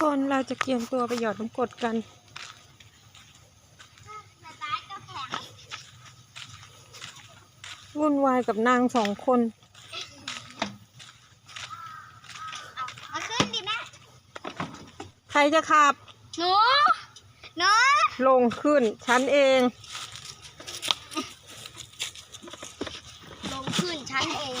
คนเราจะเตรียมตัวไปหยอดน้ำกรดกันสตาร์ทก็แข็งวุ่นวายกับนางสองคนเอามาขึ้นดิแม่ใครจะขับ หนูหนูลงขึ้น ฉันเอง ลงขึ้นชั้นเอง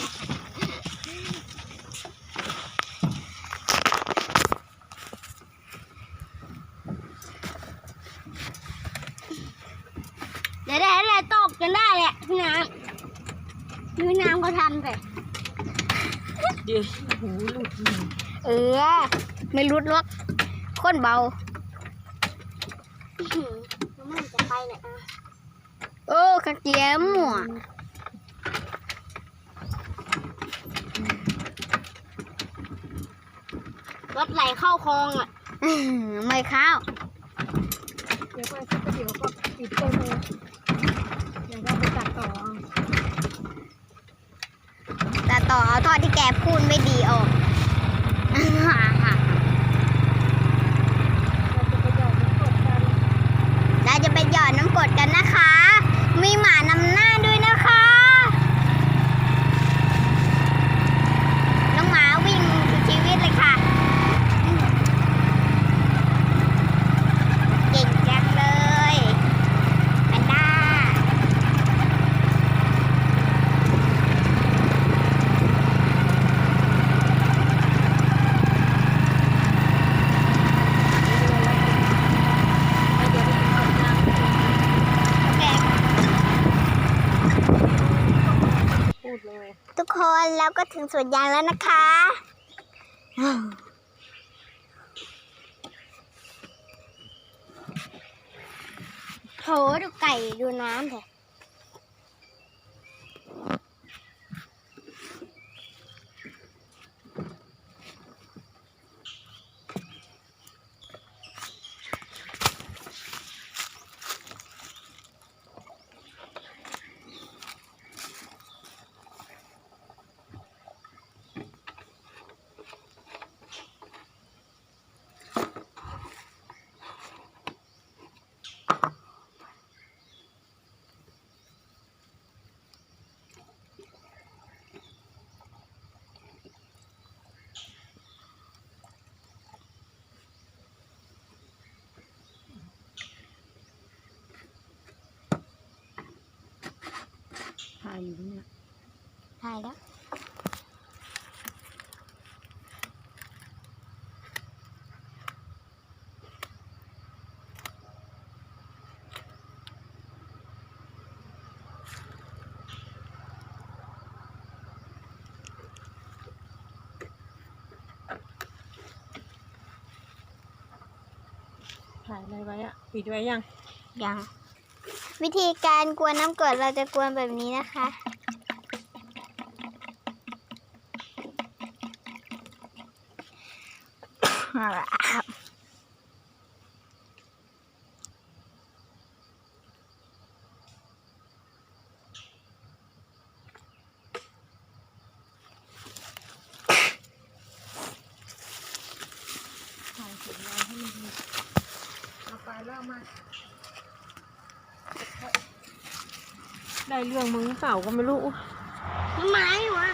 เดี๋ยวได้อะไรตกกันได้แหละพี่น้ำพี่น้ำก็ทำไปเดี๋ยวหูหลุดมือเออ ไม่รุดหรอกคนเบามันจะไปเนี่ยอะโอ้กระเทียมหมวรถไหลเข้าคลองอะ ไม่เข้าเดี๋ยวไปสักเดี๋ยวก็ปิดเต็มเลยเดี๋ยวก็ไปตัดต่อเอาแต่ต่อเอาท่อที่แกพูดไม่ดีออก เราจะไปหยอดน้ำกรดกัน เราจะไปหยอดน้ำกรดกันนะคะ มีหมานำหน้าด้วยนะคะ น้องหมาวิ่งสุดชีวิตเลยค่ะ เก่งจังเลยแพนด้า แก พูดเลย ทุกคนแล้วก็ถึงสวนยางแล้วนะคะ โหดูไก่ดูน้ำเถอะถ่ายอยู่เนี่ยถ่ายแล้วถ่ายอะไรไว้อะปิดไว้ยัง ยัง วิธีการกวนน้ำกรดเราจะกวนแบบนี้นะคะ ถ่ายเสร็จให้มันดีเอาไปแล้วมา ได้เรื่องมึงเปล่าก็ไม่รู้ไม้วะ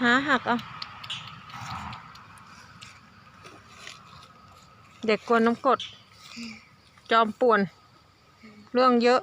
หาหักเอาเด็กกวนน้ำกรดจอมป่วน เรื่องเยอะ